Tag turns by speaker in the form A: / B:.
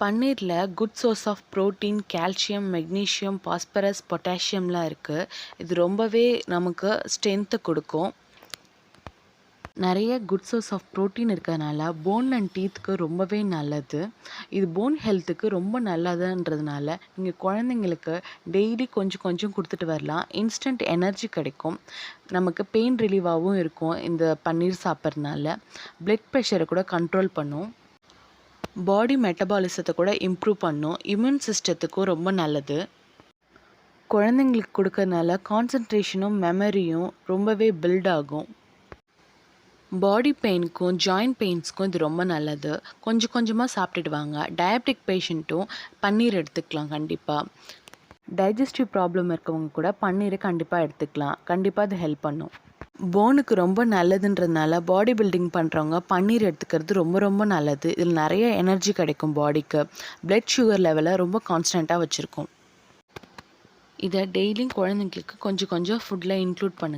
A: பன்னீரில் good source of protein calcium magnesium phosphorus பொட்டாசியம்லாம் இருக்குது இது ரொம்பவே நமக்கு ஸ்ட்ரென்த்து கொடுக்கும். நிறைய குட் சோர்ஸ் ஆஃப் ப்ரோட்டீன் இருக்கிறதுனால போன் அண்ட் டீத்துக்கு ரொம்பவே நல்லது. இது போன் ஹெல்த்துக்கு ரொம்ப நல்லதுன்றதுனால நீங்கள் குழந்தைங்களுக்கு டெய்லி கொஞ்சம் கொஞ்சம் கொடுத்துட்டு வரலாம். இன்ஸ்டன்ட் எனர்ஜி கிடைக்கும். நமக்கு பெயின் ரிலீவாகவும் இருக்கும் இந்த பன்னீர் சாப்பிட்றதுனால. ப்ளட் ப்ரெஷரை கூட கண்ட்ரோல் பண்ணும். பாடி மெட்டபாலிசத்தை கூட இம்ப்ரூவ் பண்ணும். இம்யூன் சிஸ்டத்துக்கும் ரொம்ப நல்லது. குழந்தைங்களுக்கு கொடுக்கறதுனால கான்சன்ட்ரேஷனும் மெமரியும் ரொம்பவே பில்ட் ஆகும். பாடி பெயினுக்கும் ஜாயிண்ட் பெயின்ஸ்க்கும் இது ரொம்ப நல்லது. கொஞ்சம் கொஞ்சமாக சாப்பிட்டுடுவாங்க. டயபெட்டிக் பேஷண்ட்டும் பன்னீர் எடுத்துக்கலாம் கண்டிப்பாக டைஜஸ்டிவ் ப்ராப்ளம் இருக்கவங்க கூட பன்னீரை கண்டிப்பாக எடுத்துக்கலாம். கண்டிப்பாக அது ஹெல்ப் பண்ணும். போனுக்கு ரொம்ப நல்லதுன்றதுனால பாடி பில்டிங் பண்ணுறவங்க பன்னீர் எடுத்துக்கிறது ரொம்ப ரொம்ப நல்லது. இதில் நிறைய எனர்ஜி கிடைக்கும் பாடிக்கு பிளட் சுகர் லெவலை ரொம்ப கான்ஸ்டண்ட்டாக வச்சுருக்கும். இதை டெய்லியும் குழந்தைங்களுக்கு கொஞ்சம் கொஞ்சம் ஃபுட்டில் இன்க்ளூட் பண்ணுங்கள்